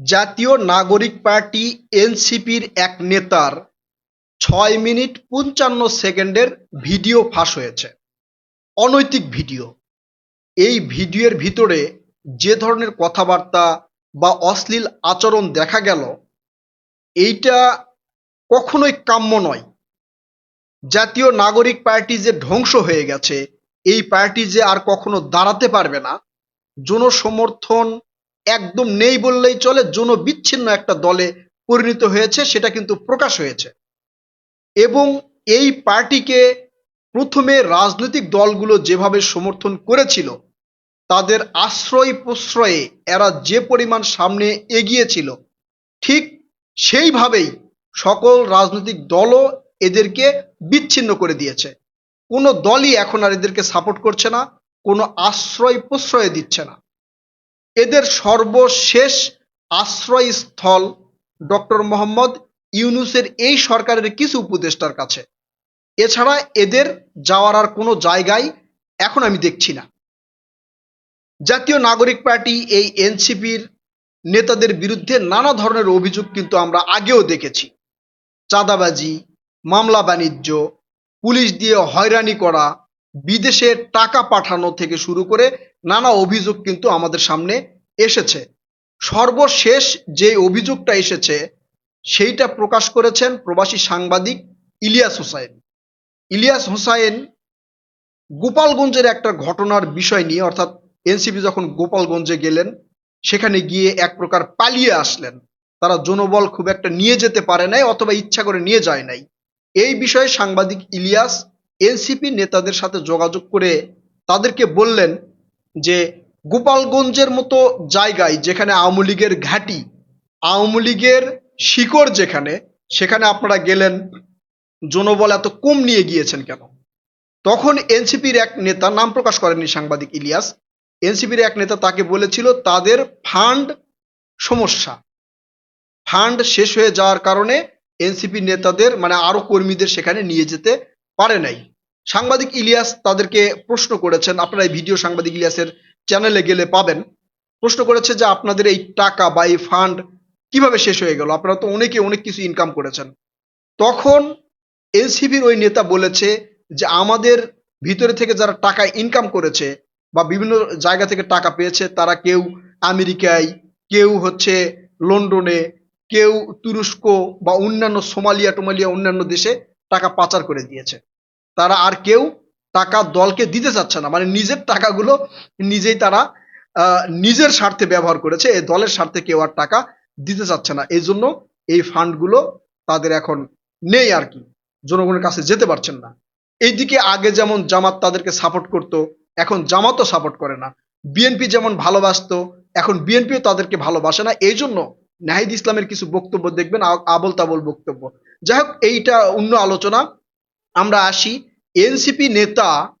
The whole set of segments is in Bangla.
জাতীয় নাগরিক পার্টি এনসিপির এক নেতার ছয় মিনিট পঞ্চান্ন সেকেন্ডের ভিডিও ফাঁস হয়েছে। অনৈতিক ভিডিও। এই ভিডিওর ভিতরে যে ধরনের কথাবার্তা বা অশ্লীল আচরণ দেখা গেল, এইটা কখনোই কাম্য নয়। জাতীয় নাগরিক পার্টি যে ধ্বংস হয়ে গেছে, এই পার্টি যে আর কখনো দাঁড়াতে পারবে না, জনসমর্থন একদম নেই বললেই চলে জনবিচ্ছিন্ন একটা দলে পরিণত হয়েছে, সেটা কিন্তু প্রকাশ হয়েছে। এবং এই পার্টিকে প্রথমে রাজনৈতিক দলগুলো যেভাবে সমর্থন করেছিল, তাদের আশ্রয় প্রশ্রয়ে এরা যে পরিমাণ সামনে এগিয়েছিল, ঠিক সেইভাবেই সকল রাজনৈতিক দলও এদেরকে বিচ্ছিন্ন করে দিয়েছে। কোনো দলই এখন আর এদেরকে সাপোর্ট করছে না, কোনো আশ্রয় প্রশ্রয় দিচ্ছে না। এদের সর্বশেষ আশ্রয়স্থল ডক্টর মোহাম্মদ ইউনুসের এই সরকারের কিছু উপদেষ্টার কাছে। এছাড়া এদের যাওয়ার আর কোনো জায়গায় এখন আমি দেখছি না। জাতীয় নাগরিক পার্টি, এই এনসিপির নেতাদের বিরুদ্ধে নানা ধরনের অভিযোগ কিন্তু আমরা আগেও দেখেছি। চাঁদাবাজি, মামলা বাণিজ্য, পুলিশ দিয়ে হয়রানি করা, বিদেশে টাকা পাঠানো থেকে শুরু করে নানা অভিযোগ কিন্তু আমাদের সামনে এসেছে। সর্বশেষ যে অভিযোগটা এসেছে, সেইটা প্রকাশ করেছেন প্রবাসী সাংবাদিক ইলিয়াস হোসাইন। ইলিয়াস হোসাইন গোপালগঞ্জের একটা ঘটনার বিষয় নিয়ে, অর্থাৎ এনসিপি যখন গোপালগঞ্জে গেলেন, সেখানে গিয়ে এক প্রকার পালিয়ে আসলেন। তারা জনবল খুব একটা নিয়ে যেতে পারে নাই অথবা ইচ্ছা করে নিয়ে যায় নাই। এই বিষয়ে সাংবাদিক ইলিয়াস এনসিপি নেতাদের সাথে যোগাযোগ করে তাদেরকে বললেন যে গোপালগঞ্জের মতো জায়গায় যেখানে আওয়ামী লীগের ঘাঁটি, আওয়ামী লীগের শিকড় যেখানে, সেখানে আপনারা গেলেন, জনবল এত কম নিয়ে গিয়েছেন কেন? তখন এনসিপির এক নেতা, নাম প্রকাশ করেননি সাংবাদিক ইলিয়াস, এনসিপির এক নেতা তাকে বলেছিল, তাদের ফান্ড সমস্যা। ফান্ড শেষ হয়ে যাওয়ার কারণে এনসিপি নেতাদের মানে আরও কর্মীদের সেখানে নিয়ে যেতে পারে নাই। সাংবাদিক ইলিয়াস তাদেরকে প্রশ্ন করেছেন, আপনারা এই ভিডিও সাংবাদিক ইলিয়াসের চ্যানেলে গেলে পাবেন। প্রশ্ন করেছে যে আপনাদের এই টাকা বা এই ফান্ড কীভাবে শেষ হয়ে গেল? আপনারা তো অনেকে অনেক কিছু ইনকাম করেছেন। তখন এনসিপির ওই নেতা বলেছে যে আমাদের ভিতরে থেকে যারা টাকা ইনকাম করেছে বা বিভিন্ন জায়গা থেকে টাকা পেয়েছে, তারা কেউ আমেরিকায়, কেউ হচ্ছে লন্ডনে, কেউ তুরস্ক বা অন্যান্য সোমালিয়া টোমালিয়া অন্যান্য দেশে টাকা পাচার করে দিয়েছে। তারা আর কেউ টাকা দলকে দিতে চাচ্ছে না। মানে নিজের টাকাগুলো নিজেই তারা নিজের স্বার্থে ব্যবহার করেছে। এই দলের স্বার্থে কেউ আর টাকা দিতে চাচ্ছে না। এই জন্য এই ফান্ডগুলো তাদের এখন নেই আর কি। জনগণের কাছে যেতে পারছেন না। এইদিকে আগে যেমন জামাত তাদেরকে সাপোর্ট করতো, এখন জামাতও সাপোর্ট করে না। বিএনপি যেমন ভালোবাসতো, এখন বিএনপিও তাদেরকে ভালোবাসে না। এই জন্য নাহিদ ইসলামের কিছু বক্তব্য দেখবেন আবল তাবল বক্তব্য। যাই হোক, এইটা অন্য আলোচনা। আমরা আসি এনসিপি নেতা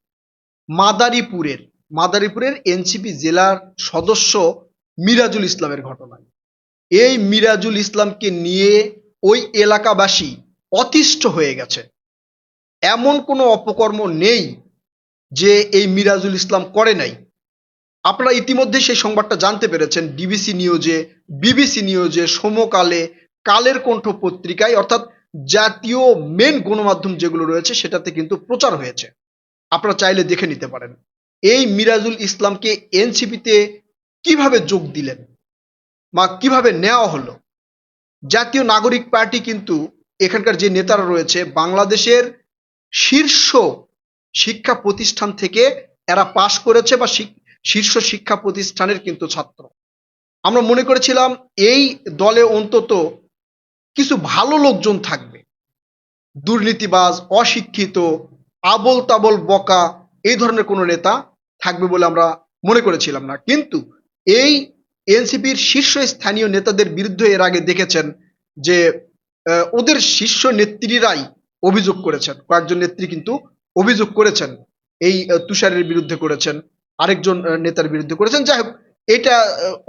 মাদারীপুরের মাদারীপুরের এনসিপি জেলার সদস্য মিরাজুল ইসলামের ঘটনায়। এই মিরাজুল ইসলামকে নিয়ে ওই এলাকাবাসী অতিষ্ঠ হয়ে গেছে। এমন কোনো অপকর্ম নেই যে এই মিরাজুল ইসলাম করে নাই। আপনারা ইতিমধ্যে সেই সংবাদটা জানতে পেরেছেন। ডিবিসি নিউজে, বিবিসি নিউজে সমকালে কালের কণ্ঠ পত্রিকায়, অর্থাৎ জাতীয় মেন গণমাধ্যম যেগুলো রয়েছে সেটাতে কিন্তু প্রচার হয়েছে। আপনারা চাইলে দেখে নিতে পারেন। এই মিরাজুল ইসলামকে এনসিপিতে কীভাবে যোগ দিলেন? বা কীভাবে নেওয়া হলো? জাতীয় নাগরিক পার্টি কিন্তু এখানকার যে নেতারা রয়েছে, বাংলাদেশের শীর্ষ শিক্ষা প্রতিষ্ঠান থেকে এরা পাশ করেছে বা শীর্ষ শিক্ষা প্রতিষ্ঠানের কিন্তু ছাত্র। আমরা মনে করেছিলাম এই দলে অন্তত কিছু ভালো লোকজন থাকবে। দুর্নীতিবাজ, অশিক্ষিত আবল তাবল বকা এই ধরনের কোনো নেতা থাকবে বলে আমরা মনে করেছিলাম না। কিন্তু এই এনসিপির শীর্ষস্থানীয় নেতাদের বিরুদ্ধে এর আগে দেখেছেন যে ওদের শীর্ষ নেত্রীরাই অভিযোগ করেছেন। কয়েকজন নেত্রী কিন্তু অভিযোগ করেছেন, এই তুষারের বিরুদ্ধে করেছেন, আরেকজন নেতার বিরুদ্ধে করেছেন। যাই হোক, এটা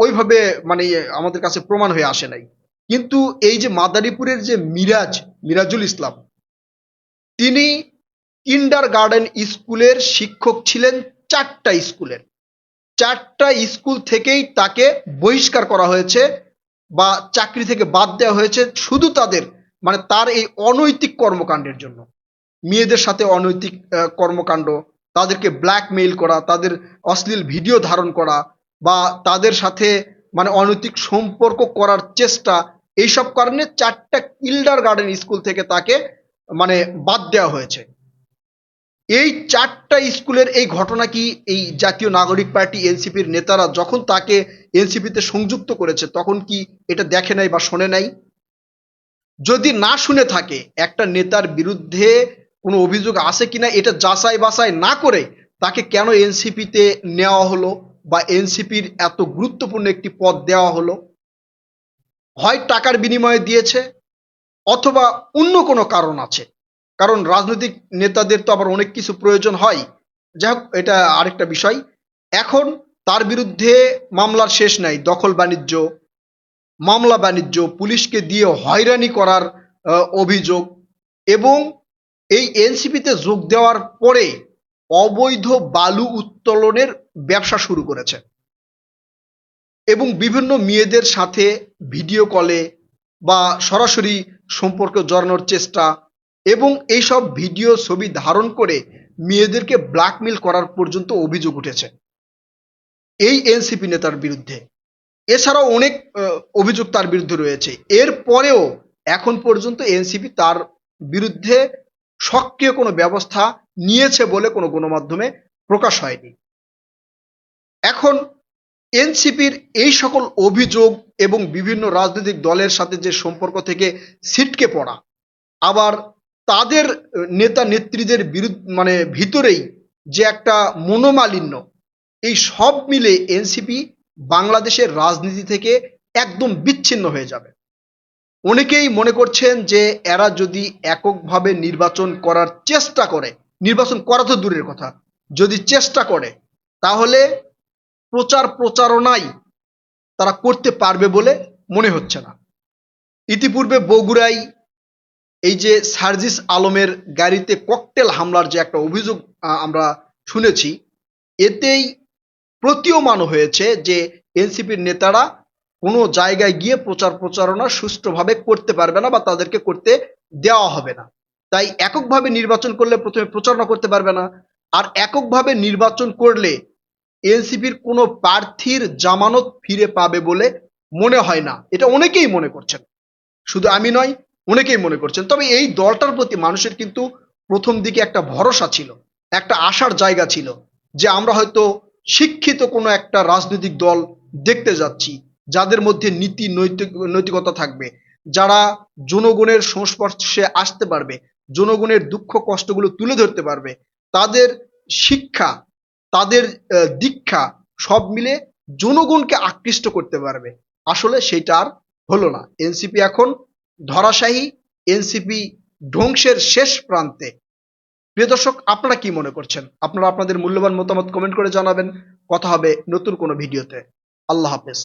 ওইভাবে মানে আমাদের কাছে প্রমাণ হয়ে আসে নাই। কিন্তু এই যে মাদারীপুরের যে মিরাজ, মিরাজুল ইসলাম, তিনি কিন্ডার গার্ডেন স্কুলের শিক্ষক ছিলেন চারটা স্কুলের। চারটা স্কুল থেকেই তাকে বহিষ্কার করা হয়েছে বা চাকরি থেকে বাদ দেওয়া হয়েছে শুধু তাদের মানে তার এই অনৈতিক কর্মকাণ্ডের জন্য। মেয়েদের সাথে অনৈতিক কর্মকাণ্ড, তাদেরকে ব্ল্যাকমেইল করা, তাদের অশ্লীল ভিডিও ধারণ করা বা তাদের সাথে মানে অনৈতিক সম্পর্ক করার চেষ্টা এইসব কারণে চারটা কিল্ডার গার্ডেন স্কুল থেকে তাকে মানে বাদ দেওয়া হয়েছে। এই চারটা স্কুলের এই ঘটনা কি এই জাতীয় নাগরিক পার্টি এনসিপির নেতারা যখন তাকে এনসিপিতে সংযুক্ত করেছে, তখন কি এটা দেখে নাই বা শোনে নাই? যদি না শুনে থাকে, একটা নেতার বিরুদ্ধে কোনো অভিযোগ আছে কিনা এটা যাচাই বাছাই না করে তাকে কেন এনসিপিতে নেওয়া হলো বা এনসিপির এত গুরুত্বপূর্ণ একটি পদ দেওয়া হলো? হয় টাকার বিনিময়ে দিয়েছে অথবা অন্য কোনো কারণ আছে। কারণ রাজনৈতিক নেতাদের তো আবার অনেক কিছু প্রয়োজন হয়। যাই হোক, এটা আরেকটা বিষয়। এখন তার বিরুদ্ধে মামলার শেষ নাই, দখল বাণিজ্য, মামলা বাণিজ্য, পুলিশকে দিয়ে হয়রানি করার অভিযোগ এবং এই এনসিপিতে যোগ দেওয়ার পরে অবৈধ বালু উত্তোলনের ব্যবসা শুরু করেছে। এবং বিভিন্ন মেয়েদের সাথে ভিডিও কলে বা সরাসরি সম্পর্ক জড়ানোর চেষ্টা এবং এইসব ভিডিও ছবি ধারণ করে মেয়েদেরকে ব্ল্যাকমেল করার পর্যন্ত অভিযোগ উঠেছে। এই এনসিপি নেতার বিরুদ্ধে। এছাড়াও অনেক অভিযোগ তার বিরুদ্ধে রয়েছে। এর পরেও এখন পর্যন্ত এনসিপি তার বিরুদ্ধে সক্রিয় কোনো ব্যবস্থা নিয়েছে বলে কোনো গণমাধ্যমে প্রকাশ হয়নি। এখন এনসিপির এই সকল অভিযোগ এবং বিভিন্ন রাজনৈতিক দলের সাথে যে সম্পর্ক থেকে ছিটকে পড়া, আবার তাদের নেতা নেত্রীদের বিরুদ্ধ মানে ভিতরেই যে একটা মনোমালিন্য, এই সব মিলে এনসিপি বাংলাদেশের রাজনীতি থেকে একদম বিচ্ছিন্ন হয়ে যাবে। অনেকেই মনে করছেন যে এরা যদি এককভাবে নির্বাচন করার চেষ্টা করে, নির্বাচন করা তো দূরের কথা, যদি চেষ্টা করে, তাহলে প্রচার প্রচারণাই তারা করতে পারবে বলে মনে হচ্ছে না। ইতিপূর্বে বগুড়ায় এই যে সার্জিস আলমের গাড়িতে ককটেল হামলার যে একটা অভিযোগ আমরা শুনেছি, এতেই প্রতীয়মান হয়েছে যে এনসিপির নেতারা কোনো জায়গায় গিয়ে প্রচার প্রচারণা সুষ্ঠুভাবে করতে পারবে না বা তাদেরকে করতে দেওয়া হবে না। তাই এককভাবে নির্বাচন করলে প্রথমে প্রচারণা করতে পারবে না, আর এককভাবে নির্বাচন করলে এনসিপির কোনো প্রার্থীর জামানত ফিরে পাবে বলে মনে হয় না। এটা অনেকেই মনে করছেন। শুধু আমি নয়, অনেকেই মনে করছেন। তবে এই দলটার প্রতি মানুষের কিন্তু প্রথম দিকে একটা ভরসা ছিল, একটা আশার জায়গা ছিল যে আমরা হয়তো শিক্ষিত কোনো একটা রাজনৈতিক দল দেখতে যাচ্ছি, যাদের মধ্যে নীতি, নৈতিক, নৈতিকতা থাকবে, যারা জনগণের সংস্পর্শে আসতে পারবে, জনগণের দুঃখ, কষ্টগুলো তুলে ধরতে পারবে, তাদের শিক্ষা তাদের দীক্ষা সব মিলে জনগণকে আকৃষ্ট করতে পারবে। আসলে সেটা আর হলো না। এনসিপি এখন ধরাশাহী এনসিপি ধ্বংসের শেষ প্রান্তে। প্রিয় দর্শক, আপনারা কি মনে করছেন? আপনারা আপনাদের মূল্যবান মতামত কমেন্ট করে জানাবেন। কথা হবে নতুন কোনো ভিডিওতে। আল্লাহ হাফেজ।